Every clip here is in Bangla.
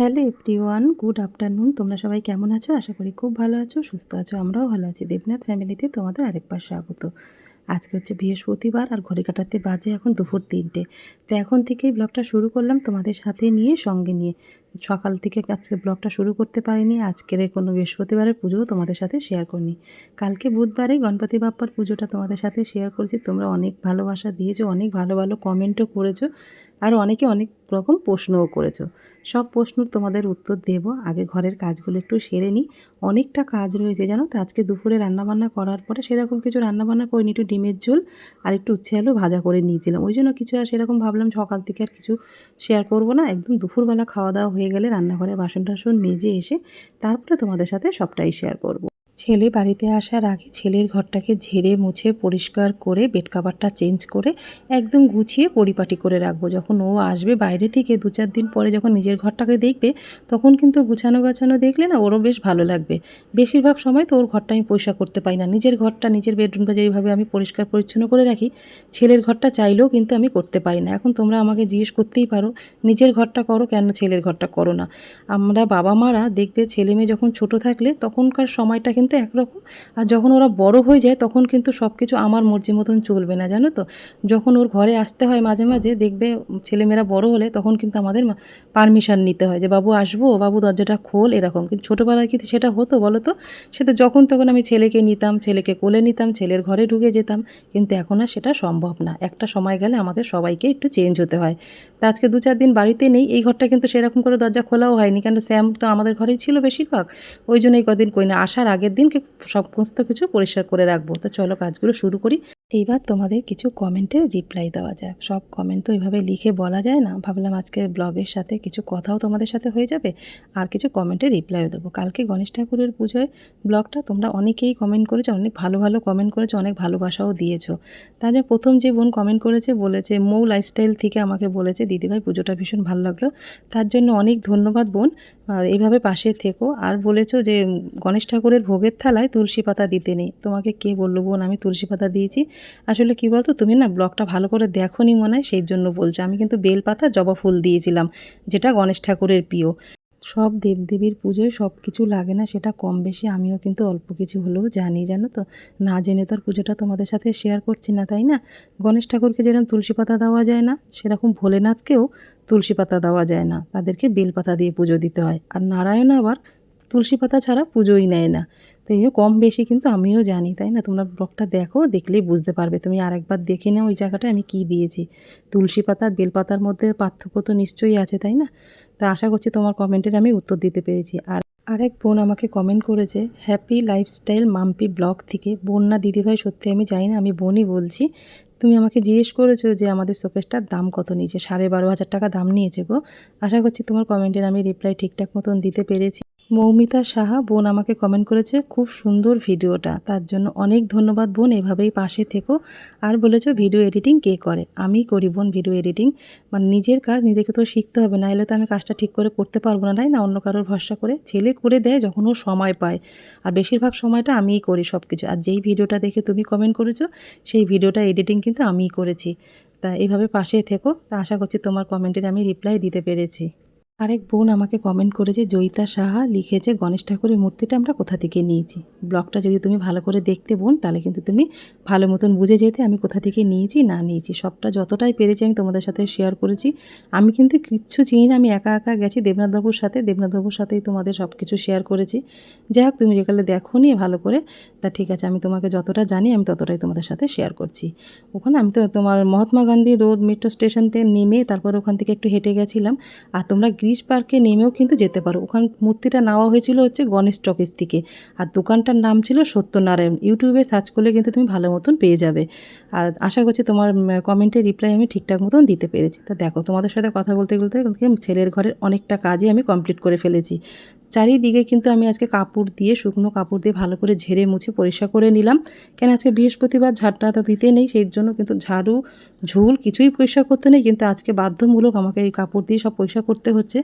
Hello everyone, good afternoon. তোমরা সবাই কেমন আছো? আশা করি খুব ভালো আছো, সুস্থ আছো, আমরাও ভালো আছি। দেবনাথ ফ্যামিলিতে তোমাদের আরেকবার স্বাগত। আজকে হচ্ছে বৃহস্পতিবার আর ঘড়ি কাটাতে বাজে এখন দুপুর তিনটে। তো এখন থেকেই ব্লগটা শুরু করলাম তোমাদের সাথে নিয়ে, সঙ্গে নিয়ে। সকাল থেকে আজকে ব্লগটা শুরু করতে পারিনি, আজকের কোনো বৃহস্পতিবারের পুজোও তোমাদের সাথে শেয়ার করিনি। কালকে বুধবারে গণপতি বাপ্পার পুজোটা তোমাদের সাথে শেয়ার করেছি। তোমরা অনেক ভালোবাসা দিয়েছ, অনেক ভালো ভালো কমেন্টও করেছ। আর অনেকে অনেক রকম প্রশ্নও করেছ। সব প্রশ্ন তোমাদের উত্তর দেব। আগে ঘরের কাজগুলো একটু সেরে নিই। অনেকটা কাজ রয়েছে জানো তো? আজকে দুপুরে রান্নাবান্না করার পরে সেরকম কিছু রান্নাবান্না করিনি। একটু ডিমের ঝোল আর একটু উচ্ছে আলু ভাজা করে নিয়েছিলাম। ওই জন্য কিছু আর সেরকম ভাবলাম সকাল থেকে আর কিছু শেয়ার করব না। একদম দুপুরবেলা খাওয়া দাওয়া হয়ে গেলে রান্নাঘরে বাসন টাসন মেজে এসে তারপরে তোমাদের সাথে সবটাই শেয়ার করব। ছেলে বাড়িতে আসার আগে ছেলের ঘরটাকে ঝেড়ে মুছে পরিষ্কার করে বেড কাভারটা চেঞ্জ করে একদম গুছিয়ে পরিপাটি করে রাখব। যখন ও আসবে বাইরে থেকে দু চার দিন পরে যখন নিজের ঘরটাকে দেখবে, তখন কিন্তু গুছানো গাছানো দেখলে না ওরও বেশ ভালো লাগবে। বেশিরভাগ সময় তো ওর ঘরটা আমি পরিষ্কার করতে পাই না। নিজের ঘরটা, নিজের বেডরুমটা যেইভাবে আমি পরিষ্কার পরিচ্ছন্ন করে রাখি, ছেলের ঘরটা চাইলেও কিন্তু আমি করতে পারি না। এখন তোমরা আমাকে জিজ্ঞেস করতেই পারো, নিজের ঘরটা করো কেন ছেলের ঘরটা করো না? আমরা বাবা মারা দেখবে ছেলে মেয়ে যখন ছোট থাকলে তখনকার সময়টা কিন্তু একরকম। আর যখন ওরা বড় হয়ে যায়, তখন কিন্তু সব কিছু আমার মর্জি মতন চলবে না, জানো তো? যখন ওর ঘরে আসতে হয় মাঝে মাঝে, দেখবে ছেলেমেয়েরা বড় হলে তখন কিন্তু আমাদের পারমিশন নিতে হয় যে, বাবু, আসব? বাবু, দরজাটা খোল, এরকম। কিন্তু ছোটোবেলায় কি সেটা হতো, বলো তো? সেটা যখন তখন আমি ছেলেকে নিতাম, ছেলেকে কোলে নিতাম, ছেলের ঘরে ঢুকে যেতাম। কিন্তু এখন আর সেটা সম্ভব না। একটা সময় গেলে আমাদের সবাইকে একটু চেঞ্জ হতে হয়। তা আজকে দু চার দিন বাড়িতে নেই, এই ঘরটা কিন্তু সেরকম করে দরজা খোলাও হয়নি। কেন স্যাম তো আমাদের ঘরেই ছিল বেশিরভাগ। ওই জন্য এই কদিন করি না, আসার আগের দিনকে সমস্ত কিছু পরিষ্কার করে রাখব। তো চলো কাজগুলো শুরু করি। এইবার তোমাদের কিছু কমেন্টের রিপ্লাই দেওয়া যায় সব কমেন্ট তো এইভাবে লিখে বলা যায় না। ভাবলাম আজকে ব্লগের সাথে কিছু কথাও তোমাদের সাথে হয়ে যাবে। আর কিছু কমেন্টের রিপ্লাইও দেবো। কালকে গণেশ ঠাকুরের পুজোয় ব্লগটা তোমরা অনেকেই কমেন্ট করেছ, অনেক ভালো ভালো কমেন্ট করেছ, অনেক ভালোবাসাও দিয়েছ। তাদের প্রথম যে বোন কমেন্ট করেছে, বলেছে, মৌ লাইফস্টাইল থেকে আমাকে বলেছে, দিদিভাই, পুজোটা ভীষণ ভালো লাগল। তার জন্য অনেক ধন্যবাদ বোন। আর এইভাবে পাশে থেকো। আর বলেছ যে, গণেশ ঠাকুরের ভোগের থালায় তুলসী পাতা দিতে নেই। তোমাকে কে বলল, বোন, আমি তুলসী পাতা দিয়েছি? আসলে কী বলতো, তুমি না ব্লগটা ভালো করে দেখো নি মনে হয়, সেই জন্য বলছো। আমি কিন্তু বেলপাতা, জবা ফুল দিয়েছিলাম, যেটা গণেশ ঠাকুরের প্রিয়। সব দেবদেবীর পুজোয় সব কিছু লাগে না, সেটা কম বেশি আমিও কিন্তু অল্প কিছু হলেও জানি, জানো তো? না জেনে তো আর পুজোটা তোমাদের সাথে শেয়ার করছি না, তাই না? গণেশ ঠাকুরকে যেরকম তুলসী পাতা দেওয়া যায় না, সেরকম ভোলেনাথকেও তুলসী পাতা দেওয়া যায় না। তাদেরকে বেলপাতা দিয়ে পুজো দিতে হয়। আর নারায়ণ আবার তুলসী পাতা ছাড়া পুজোই নেয় না। তো এই কম বেশি কিন্তু আমিও জানি, তাই না? তোমরা ব্লগটা দেখো, দেখলেই বুঝতে পারবে। তুমি আরেকবার দেখে নাও ওই জায়গাটা আমি কী দিয়েছি। তুলসী পাতা, বেলপাতার মধ্যে পার্থক্য তো নিশ্চয়ই আছে, তাই না? তা আশা করছি তোমার কমেন্টের আমি উত্তর দিতে পেরেছি। আর আরেক বোন আমাকে কমেন্ট করেছে হ্যাপি লাইফস্টাইল মাম্পি ব্লগ থেকে। বোন না, দিদিভাই, সত্যি আমি জানি না, আমি বোনই বলছি। তুমি আমাকে জিজ্ঞেস করেছ যে আমাদের শোকেসটার দাম কত নিয়েছে? সাড়ে বারো হাজার টাকা দাম নিয়েছে গো। আশা করছি তোমার কমেন্টের আমি রিপ্লাই ঠিকঠাক মতন দিতে পেরেছি। মৌমিতা সাহা, বোন আমাকে কমেন্ট করেছে, খুব সুন্দর ভিডিওটা। তার জন্য অনেক ধন্যবাদ বোন, এভাবেই পাশে থেকো। আর বলেছ ভিডিও এডিটিং কে করে? আমি করি বোন ভিডিও এডিটিং মানে নিজের কাজ, নিজেকে তো শিখতে হবে। না এলে তো আমি কাজটা ঠিক করে করতে পারব না, তাই না? অন্য কারোর ভরসা করে ছেলে করে দেয় যখন ও সময় পায়। আর বেশিরভাগ সময়টা আমিই করি সব কিছু আর যেই ভিডিওটা দেখে তুমি কমেন্ট করেছ, সেই ভিডিওটা এডিটিং কিন্তু আমিই করেছি। তা এইভাবে পাশে থেকো। তা আশা করছি তোমার কমেন্টের আমি রিপ্লাই দিতে পেরেছি। আরেক বোন আমাকে কমেন্ট করেছে, জয়িতা সাহা লিখেছে, গণেশ ঠাকুরের মূর্তিটা আমরা কোথা থেকে নিয়েছি? ব্লগটা যদি তুমি ভালো করে দেখতে বোন, তাহলে কিন্তু তুমি ভালো মতন বুঝে যেতে আমি কোথা থেকে নিয়েছি, না নিয়েছি। সবটা যতটাই পেরেছি আমি তোমাদের সাথে শেয়ার করেছি। আমি কিন্তু কিচ্ছু চিনি না, আমি একা একা গেছি দেবনাথবাবুর সাথে, দেবনাথবাবুর সাথেই তোমাদের সব কিছু শেয়ার করেছি। যাই হোক, তুমি যেকালে দেখো নি ভালো করে, তা ঠিক আছে, আমি তোমাকে যতটা জানি আমি ততটাই তোমাদের সাথে শেয়ার করছি। ওখানে আমি তো তোমার মহাত্মা গান্ধী রোড মেট্রো স্টেশনতে নেমে তারপর ওখান থেকে একটু হেঁটে গেছিলাম। আর তোমরা গ্রিস পার্কে নেমেও কিন্তু যেতে পারো। ওখান মূর্তিটা নেওয়া হয়েছিল হচ্ছে গণেশ টকেজ থেকে। আর দোকানটার নাম ছিল সত্যনারায়ণ। ইউটিউবে সার্চ করলে কিন্তু তুমি ভালো মতন পেয়ে যাবে। আর আশা করছি তোমার কমেন্টের রিপ্লাই আমি ঠিকঠাক মতন দিতে পেরেছি। তা দেখো, তোমাদের সাথে কথা বলতে বলতে ছেলের ঘরের অনেকটা কাজই আমি কমপ্লিট করে ফেলেছি। চারিদিকে কিন্তু আমি আজকে কাপড় দিয়ে, শুকনো কাপড় দিয়ে ভালো করে ঝেড়ে মুছে পরিষ্কার করে নিলাম। কেন আজকে বৃহস্পতিবার ঝাড়টা তো দিতে নেই, সেই জন্য কিন্তু ঝাড়ু, ঝুল কিছুই পরিষ্কার করতে নেই, কিন্তু আজকে বাধ্যমূলক আমাকে এই কাপড় দিয়ে সব পরিষ্কার করতে হচ্ছে।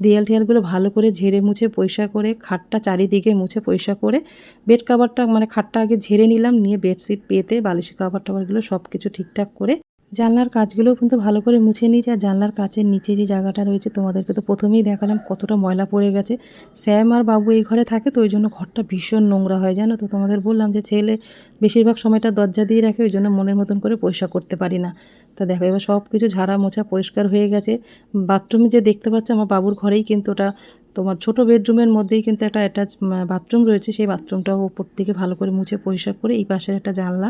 দেয়াল টিয়ালগুলো ভালো করে ঝেড়ে মুছে পরিষ্কার করে, খাটটা চারিদিকে মুছে পরিষ্কার করে, বেড কাভারটা মানে খাটটা আগে ঝেড়ে নিলাম, নিয়ে বেডশিট পেতে, বালিশ কাভার টাভারগুলো সব কিছু ঠিকঠাক করে জানলার কাজগুলোও কিন্তু ভালো করে মুছে নিয়েছি আর জানলার কাচের নিচে যে জায়গাটা রয়েছে তোমাদেরকে তো প্রথমেই দেখালাম কতটা ময়লা পড়ে গেছে। স্যাম আর বাবু এই ঘরে থাকে তো ওই জন্য ঘরটা ভীষণ নোংরা হয়, জানো তো? তোমাদের বললাম যে ছেলে বেশিরভাগ সময়টা দরজা দিয়ে রাখে, ওই জন্য মনের মতন করে পয়সা করতে পারি না। তা দেখো, এবার সব কিছু ঝাড়া মোছা পরিষ্কার হয়ে গেছে। বাথরুম যে দেখতে পাচ্ছ, আমার বাবুর ঘরেই কিন্তু ওটা, তোমার ছোট বেডরুমের মধ্যেই কিন্তু একটা অ্যাটাচ বাথরুম রয়েছে। সেই বাথরুমটাও ওপর থেকে ভালো করে মুছে পরিষ্কার করে, এই পাশের একটা জানলা,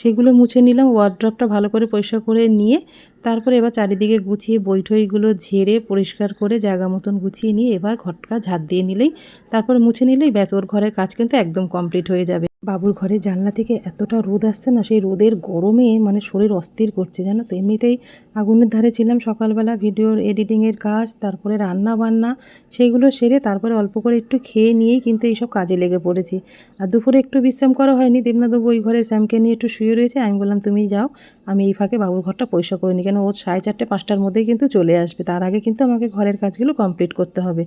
সেগুলো মুছে নিলাম। ওয়ার্ড্রপটা ভালো করে পরিষ্কার করে নিয়ে তারপরে এবার চারিদিকে গুছিয়ে বৈঠইগুলো ঝেড়ে পরিষ্কার করে জায়গা মতন গুছিয়ে নিয়ে এবার ঘরটা ঝাড় দিয়ে নিলেই, তারপর মুছে নিলেই ব্যাস, ওর ঘরের কাজ কিন্তু একদম কমপ্লিট হয়ে যাবে। বাবুর ঘরে জানলা থেকে এতটা রোদ আসছে না, সেই রোদের গরমে মানে শরীর অস্থির করছে জানো তো। এমনিতেই আগুনের ধারে ছিলাম সকালবেলা ভিডিওর এডিটিংয়ের কাজ, তারপরে রান্না বান্না সেইগুলো সেরে তারপরে অল্প করে একটু খেয়ে নিয়েই কিন্তু এইসব কাজে লেগে পড়েছি। আর দুপুরে একটু বিশ্রাম করা হয়নি, দেবনাথবাবু ওই ঘরে স্যামকে নিয়ে একটু শুয়ে রয়েছে, আমি বললাম তুমি যাও, আমি এই ফাঁকে বাবুর ঘরটা পয়সা করে নিই। কেন ও সাড়ে চারটে, পাঁচটার মধ্যেই কিন্তু চলে আসবে। তার আগে কিন্তু আমাকে ঘরের কাজগুলো কমপ্লিট করতে হবে।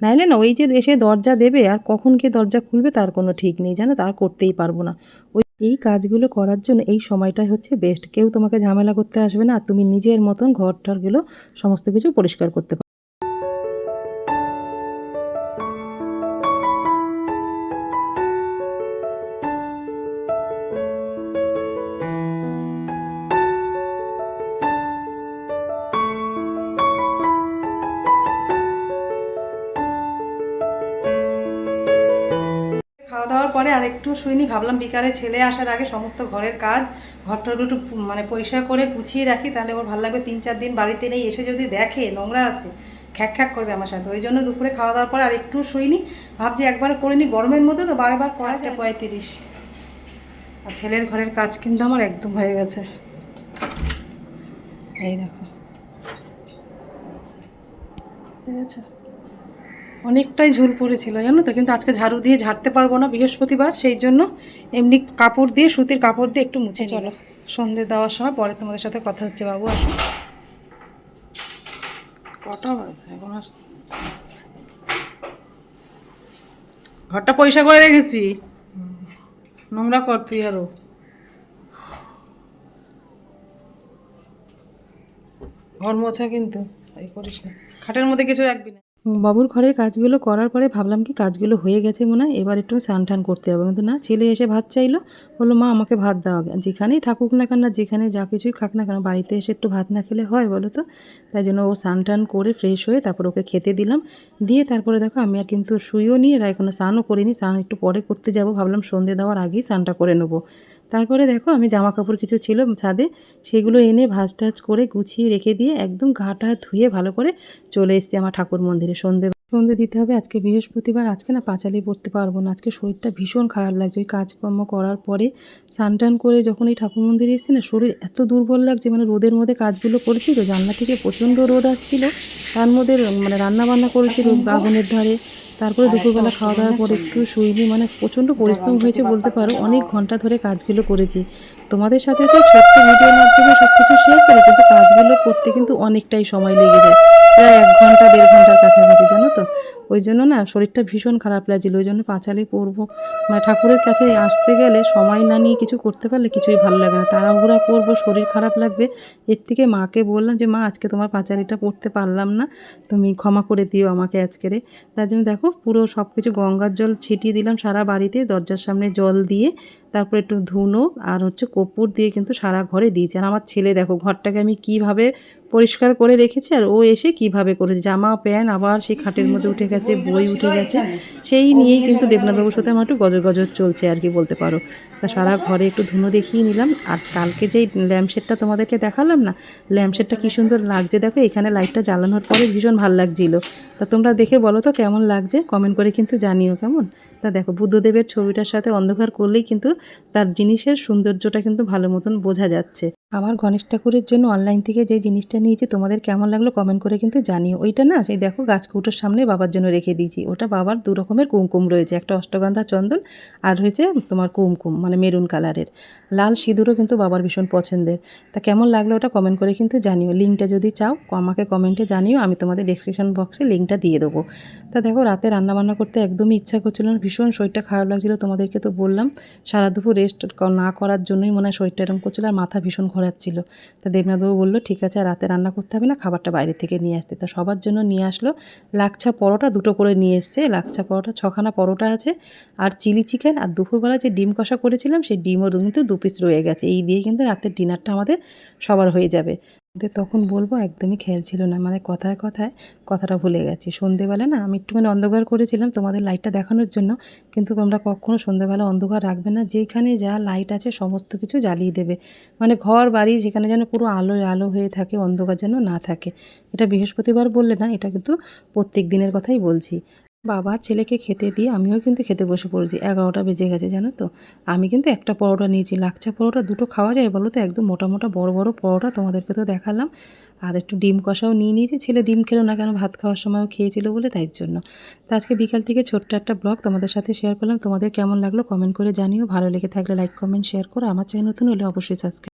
নাইলে না, ওই যে এসে দরজা দেবে, আর কখন কে দরজা খুলবে তার কোনো ঠিক নেই। জানো তার করতেই পারব না। ওই এই কাজগুলো করার জন্য এই সময়টাই হচ্ছে বেস্ট কেউ তোমাকে ঝামেলা করতে আসবে না তুমি নিজের মতন ঘর টরগুলো সমস্ত কিছু পরিষ্কার করতে আর একটু শুইনি ভাবলাম বিকালে ছেলে আসার আগে সমস্ত ঘরের কাজ ঘরটাগুলো একটু মানে পরিষ্কার করে গুছিয়ে রাখি তাহলে ওর ভালো লাগবে তিন চার দিন বাড়িতে নেই এসে যদি দেখে নোংরা আছে খ্যাক খ্যাক করবে আমার সাথে। ওই জন্য দুপুরে খাওয়া দাওয়ার পর আর একটু শুইনি ভাবছি একবার করে নি গরমের মধ্যে তো বারবার করা যায়। পঁয়ত্রিশ। আর ছেলের ঘরের কাজ কিন্তু আমার একদম হয়ে গেছে। এই দেখো। ঠিক আছে? অনেকটাই ঝুল পড়েছিল জানো তো? কিন্তু আজকে ঝাড়ু দিয়ে ঝাড়তে পারব না বৃহস্পতিবার সেই জন্য এমনি কাপড় দিয়ে সুতির কাপড় দিয়ে একটু মুছে চলো। সন্ধে দেওয়ার সময় পরে তোমাদের সাথে কথা হচ্ছে বাবু আসো। কটা বাজে? এখন ঘরটা পয়সা করে রেখেছি। নোংরা কর তুই আরও। ঘর মোছা কিন্তু এই করিস না। খাটের মধ্যে কিছু রাখবি না। বাবুর ঘরের কাজগুলো করার পরে ভাবলাম কি কাজগুলো হয়ে গেছে মনে হয়, এবার একটু স্নান টান করতে হবে। কিন্তু না, ছেলে এসে ভাত চাইলো, বলল, মা, আমাকে ভাত দাও যেখানেই থাকুক না কেন, যেখানে যা কিছুই খাক না কেন, বাড়িতে এসে একটু ভাত না খেলে হয় বলো তো? তাই জন্য ও স্নান টান করে ফ্রেশ হয়ে তারপর ওকে খেতে দিলাম। দিয়ে তারপরে দেখো, আমি আর কিন্তু শুয়েও নিয়ে আর এখনও স্নানও করিনি, স্নান একটু পরে করতে যাব। ভাবলাম সন্ধে দেওয়ার আগেই স্নানটা করে নেব। তারপরে দেখো আমি জামা কাপড় কিছু ছিল ছাদে সেগুলো এনে ভাজ টাজ করে গুছিয়ে রেখে দিয়ে একদম ঘাটা ধুয়ে ভালো করে চলে এসেছি আমার ঠাকুর মন্দিরে। সন্ধে সন্ধে দিতে হবে আজকে বৃহস্পতিবার আজকে না পাঁচালি পড়তে পারব না আজকে শরীরটা ভীষণ খারাপ লাগছে। ওই কাজকর্ম করার পরে স্নান টান করে যখন এই ঠাকুর মন্দিরে এসেছি না শরীর এত দুর্বল লাগছে মানে রোদের মধ্যে কাজগুলো করেছি তো জানলা থেকে প্রচণ্ড রোদ আসছিল তার মধ্যে মানে রান্না বান্না করেছি আগুনের ধারে। তারপরে দুপুরবেলা খাওয়া দাওয়ার পর একটু শুইনি মানে প্রচণ্ড পরিশ্রম হয়েছে বলতে পারো অনেক ঘণ্টা ধরে কাজগুলো করেছি। তোমাদের সাথে তো ছোট্ট ভিডিওর মাধ্যমে সব কিছু শেয়ার করি কিন্তু কাজগুলো করতে কিন্তু অনেকটাই সময় লেগে যায়। প্রায় এক ঘণ্টা দেড় ঘণ্টার কাছাকাছি জানো তো? ওই জন্য না শরীরটা ভীষণ খারাপ লাগছিল, ওই জন্য পাঁচালি পরবো। মানে ঠাকুরের কাছে আসতে গেলে সময় না নিয়ে কিছু করতে পারলে কিছুই ভালো লাগে না। তাড়াহুড়া করব, শরীর খারাপ লাগবে। এর থেকে মাকে বললাম যে, মা, আজকে তোমার পাঁচালিটা পড়তে পারলাম না। তুমি ক্ষমা করে দিও আমাকে আজকেরে তার জন্য দেখো পুরো সব কিছু গঙ্গার জল ছিটিয়ে দিলাম সারা বাড়িতে, দরজার সামনে জল দিয়ে। তারপর একটু ধুনো আর হচ্ছে কপুর দিয়ে কিন্তু সারা ঘরে দিয়েছে। আর আমার ছেলে দেখো, ঘরটাকে আমি কীভাবে পরিষ্কার করে রেখেছি আর ও এসে কীভাবে করেছে। জামা, প্যান্ট আবার সেই খাটের মধ্যে উঠে গেছে, বই উঠে গেছে। সেই নিয়েই কিন্তু দেবনাথবাবুর সাথে আমার একটু গজর গজর চলছে আর কি বলতে পারো। তা সারা ঘরে একটু ধুনো দেখিয়ে নিলাম। আর কালকে যেই ল্যাম্পশেডটা তোমাদেরকে দেখালাম না ল্যাম্পশেডটা কী সুন্দর লাগছে দেখো, এখানে লাইটটা জ্বালানোর পরে ভীষণ ভালো লাগছিল। তা তোমরা দেখে বলো তো কেমন লাগছে? কমেন্ট করে কিন্তু জানিও কেমন? তা দেখো, বুদ্ধদেবের ছবিটার সাথে অন্ধকার করলেই কিন্তু তার জিনিসের সৌন্দর্যটা কিন্তু ভালো মতন বোঝা যাচ্ছে। আমার গণেশ ঠাকুরের জন্য অনলাইন থেকে যে জিনিসটা নিয়েছি, তোমাদের কেমন লাগল কমেন্ট করে কিন্তু জানিও। ওইটা না, সেই দেখো গাছকুটোর সামনে বাবার জন্য রেখে দিয়েছি। ওটা বাবার দু রকমের কুমকুম রয়েছে, একটা অষ্টগন্ধা চন্দন আর রয়েছে তোমার কুমকুম মানে মেরুন কালারের লাল সিঁদুরও কিন্তু বাবার ভীষণ পছন্দের। তা কেমন লাগল ওটা কমেন্ট করে কিন্তু জানিও। লিঙ্কটা যদি চাও, আমাকে কমেন্টে জানিও, আমি তোমাদের ডেসক্রিপশন বক্সে লিঙ্কটা দিয়ে দেবো। তা দেখো, রাতে রান্নাবান্না করতে একদমই ইচ্ছা করছিল না, ভীষণ শরীরটা খারাপ লাগছিল, তোমাদেরকে তো বললাম। সারা দুপুর রেস্ট না করার জন্যই মনে হয় শরীরটা এরকম করছিল আর মাথা ভীষণ ঘোরাচ্ছিল। তা দেবনাথবাবু বলল, ঠিক আছে রাতে রান্না করতে হবে না, খাবারটা বাইরে থেকে নিয়ে আসতে। তা সবার জন্য নিয়ে আসলো লাকছা পরোটা, দুটো করে নিয়ে এসছে। লাকছা পরোটা, ছখানা পরোটা আছে, আর চিলি চিকেন, আর দুপুরবেলা যে ডিম কষা করেছিলাম, সেই ডিমও কিন্তু দু পিস রয়ে গেছে। এই দিয়ে কিন্তু রাতের ডিনারটা আমাদের সবার হয়ে যাবে। কিন্তু তখন বলব একদমই খেয়াল ছিল না। মানে কথায় কথায় কথাটা ভুলে গেছি। সন্ধেবেলা না আমি একটুখানি অন্ধকার করেছিলাম তোমাদের লাইটটা দেখানোর জন্য। কিন্তু তোমরা কখনো সন্ধেবেলা অন্ধকার রাখবে না। যেখানে যা লাইট আছে সমস্ত কিছু জ্বালিয়ে দেবে। মানে ঘর, বাড়ি যেখানে যেন পুরো আলোয় আলো হয়ে থাকে, অন্ধকার যেন না থাকে। এটা বৃহস্পতিবার বললে না, এটা কিন্তু প্রত্যেক দিনের কথাই বলছি। বাবার ছেলেকে খেতে দিয়ে আমিও কিন্তু খেতে বসে পড়েছি। এগারোটা বেজে গেছে, জানো তো? আমি কিন্তু একটা পরোটা নিয়েছি, লাচ্ছা পরোটা, দুটো খাওয়া যায় বলো তো? একদম মোটা মোটা বড় বড় পরোটা তোমাদেরকে তো দেখালাম। আর একটু ডিম কষাও নিয়ে নিয়েছি। ছেলে ডিম খেলো না কেন, ভাত খাওয়ার সময়ও খেয়েছিল বলে তাই জন্য। তো আজকে বিকাল থেকে ছোট্ট একটা ব্লগ তোমাদের সাথে শেয়ার করলাম। তোমাদের কেমন লাগল কমেন্ট করে জানিও। ভালো লেগে থাকলে লাইক কমেন্ট শেয়ার করো। আমার চ্যানেল নতুন হলে অবশ্যই সাবস্ক্রাইব